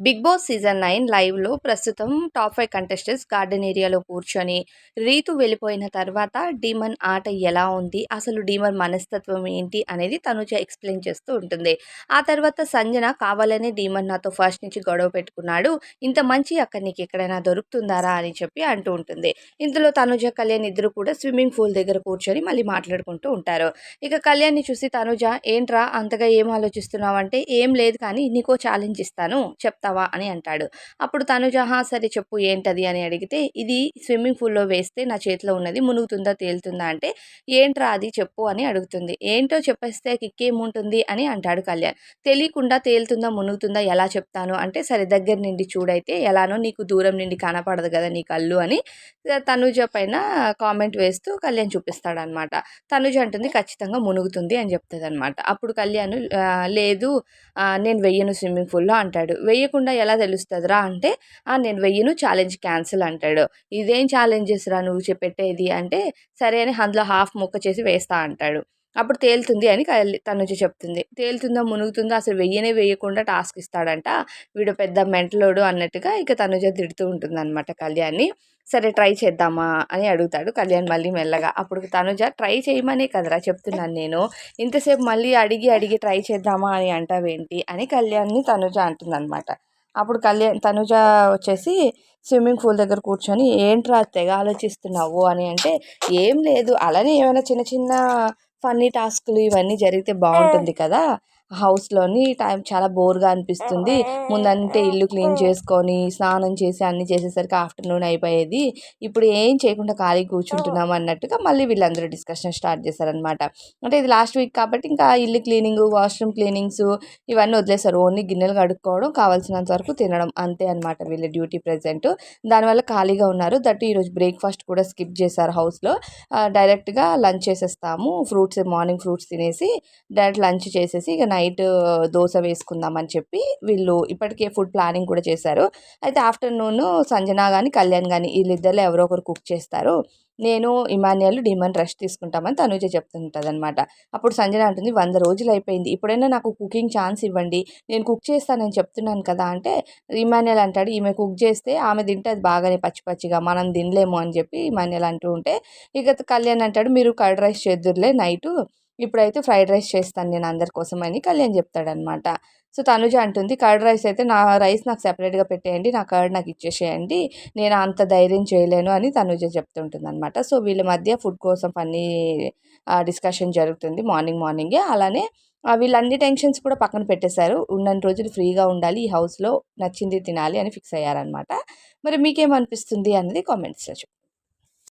Big boss season nine లైవ్లో ప్రస్తుతం top five contestants garden ఏరియాలో కూర్చొని రీతు వెళ్ళిపోయిన తర్వాత డీమన్ ఆట ఎలా ఉంది? అసలు డీమన్ మనస్తత్వం ఏంటి? అనేది తనుజ ఎక్స్ప్లెయిన్ చేస్తూ ఉంటుంది. ఆ తర్వాత సంజన కావాలనే డీమన్ నాతో ఫస్ట్ నుంచి గొడవ పెట్టుకున్నాడు. ఇంత మంచి అక్కడ నీకు ఎక్కడైనా దొరుకుతుందారా అని చెప్పి అంటూ ఉంటుంది. ఇందులో తనుజ కళ్యాణ్ ఇద్దరు కూడా స్విమ్మింగ్ పూల్ దగ్గర కూర్చొని మళ్ళీ మాట్లాడుకుంటూ ఉంటారు. ఇక కళ్యాణ్ని చూసి తనుజ ఏంట్రా అంతగా ఏం ఆలోచిస్తున్నావు అంటే ఏం లేదు కానీ నీకో ఛాలెంజ్ ఇస్తాను. చెప్తాను చెప్తావా అని అంటాడు. అప్పుడు తనుజహా సరే చెప్పు ఏంటది? అని అడిగితే ఇది స్విమ్మింగ్ పూల్లో వేస్తే నా చేతిలో ఉన్నది మునుగుతుందా తేలుతుందా? అంటే ఏంట్రా అది చెప్పు అని అడుగుతుంది. ఏంటో చెప్పేస్తే కిక్కేముంటుంది అని అంటాడు కళ్యాణ్. తెలియకుండా తేలుతుందా మునుగుతుందా ఎలా చెప్తాను? అంటే సరే దగ్గర నుండి చూడైతే ఎలానో నీకు దూరం నుండి కనపడదు కదా నీ కళ్ళు అని తనుజ పైన కామెంట్ వేస్తూ కళ్యాణ్ చూపిస్తాడనమాట తనుజ అంటుంది ఖచ్చితంగా మునుగుతుంది అని చెప్తుంది అనమాట అప్పుడు కళ్యాణ్ లేదు నేను వెయ్యను స్విమ్మింగ్ పూల్లో అంటాడు. వెయ్యకుండా ఎలా తెలుస్తుందిరా అంటే "ఆ, నేను వెయ్యను ఛాలెంజ్ క్యాన్సిల్ అంటాడు. ఇదేం ఛాలెంజెస్ రా నువ్వు చె- పెట్టేది అంటే సరే అని అందులో హాఫ్ ముక్క చేసి వేస్తా అంటాడు. అప్పుడు తేలుతుంది అని తన నుంచి చెప్తుంది. తేలుతుందా మునుగుతుందో? అసలు వెయ్యనే వేయకుండా టాస్క్ ఇస్తాడంట. వీడు పెద్ద మెంటలోడు అన్నట్టుగా ఇక తనుజ తిడుతూ ఉంటుంది అనమాట కళ్యాణ్ని. సరే ట్రై చేద్దామా అని అడుగుతాడు కళ్యాణ్ మళ్ళీ మెల్లగా. అప్పుడు తనుజ ట్రై చేయమనే కదరా చెప్తున్నాను నేను. ఇంతసేపు మళ్ళీ అడిగి అడిగి ట్రై చేద్దామా అని అంటావేంటి అని కళ్యాణ్ని తనుజ అంటుందన్నమాట. అప్పుడు కళ్యాణ్ తనుజ వచ్చేసి స్విమ్మింగ్ పూల్ దగ్గర కూర్చొని ఏంట్రా తెగ ఆలోచిస్తున్నావు? అని అంటే ఏం లేదు అలానే ఏమైనా చిన్న చిన్న ఫన్నీ టాస్క్లు ఇవన్నీ జరిగితే బాగుంటుంది కదా హౌస్లోని టైం చాలా బోర్గా అనిపిస్తుంది. ముందంటే ఇల్లు క్లీన్ చేసుకొని స్నానం చేసి అన్నీ చేసేసరికి ఆఫ్టర్నూన్ అయిపోయేది. ఇప్పుడు ఏం చేయకుండా ఖాళీ కూర్చుంటున్నాం అన్నట్టుగా మళ్ళీ వీళ్ళందరూ డిస్కషన్ స్టార్ట్ చేశారనమాట అంటే ఇది లాస్ట్ వీక్ కాబట్టి ఇంకా ఇల్లు క్లీనింగ్ వాష్రూమ్ క్లీనింగ్స్ ఇవన్నీ వదిలేస్తారు ఓన్లీ గిన్నెలు కడుక్కోవడం కావాల్సినంత వరకు తినడం అంతే అనమాట వీళ్ళ డ్యూటీ ప్రజెంట్. దానివల్ల ఖాళీగా ఉన్నారు. దట్ ఈరోజు బ్రేక్ఫాస్ట్ కూడా స్కిప్ చేశారు హౌస్లో. డైరెక్ట్గా లంచ్ చేసేస్తాము. ఫ్రూట్స్ మార్నింగ్ ఫ్రూట్స్ తినేసి డైరెక్ట్ లంచ్ చేసేసి ఇక నైట్ నైట్ దోశ వేసుకుందామని చెప్పి వీళ్ళు ఇప్పటికే ఫుడ్ ప్లానింగ్ కూడా చేశారు. అయితే ఆఫ్టర్నూన్ సంజన కానీ కళ్యాణ్ కానీ వీళ్ళిద్దరిలో ఎవరో ఒకరు కుక్ చేస్తారు. నేను ఇమాన్యుయల్ డిమాండ్ రెస్ట్ తీసుకుంటామని తనుజ చెప్తుంటుంది అనమాట అప్పుడు సంజన అంటుంది వంద రోజులు అయిపోయింది. ఇప్పుడైనా నాకు కుకింగ్ ఛాన్స్ ఇవ్వండి. నేను కుక్ చేస్తానని చెప్తున్నాను కదా అంటే ఇమాన్యాల్ అంటాడు ఈమె కుక్ చేస్తే ఆమె తింటే అది బాగానే పచ్చి పచ్చిగా మనం తినలేము అని చెప్పి ఇమాన్యాల్ అంటూ ఉంటే ఇక కళ్యాణ్ అంటాడు మీరు కర్డ్ రైస్ చేద్దురులే నైటు. ఇప్పుడైతే ఫ్రైడ్ రైస్ చేస్తాను నేను అందరి కోసం అని కళ్యాణ్ చెప్తాడనమాట. సో తనుజ అంటుంది కర్డ్ రైస్ అయితే నా రైస్ నాకు సెపరేట్గా పెట్టేయండి నా కర్డ్ నాకు ఇచ్చేసేయండి నేను అంత ధైర్యం చేయలేను అని తనుజ చెప్తుంటుంది అనమాట సో వీళ్ళ మధ్య ఫుడ్ కోసం పని డిస్కషన్ జరుగుతుంది మార్నింగ్ మార్నింగే. అలానే వీళ్ళన్ని టెన్షన్స్ కూడా పక్కన పెట్టేశారు. ఉన్నన్ని రోజులు ఫ్రీగా ఉండాలి ఈ హౌస్లో నచ్చింది తినాలి అని ఫిక్స్ అయ్యారనమాట. మరి మీకేమనిపిస్తుంది అన్నది కామెంట్స్లో చెప్పండి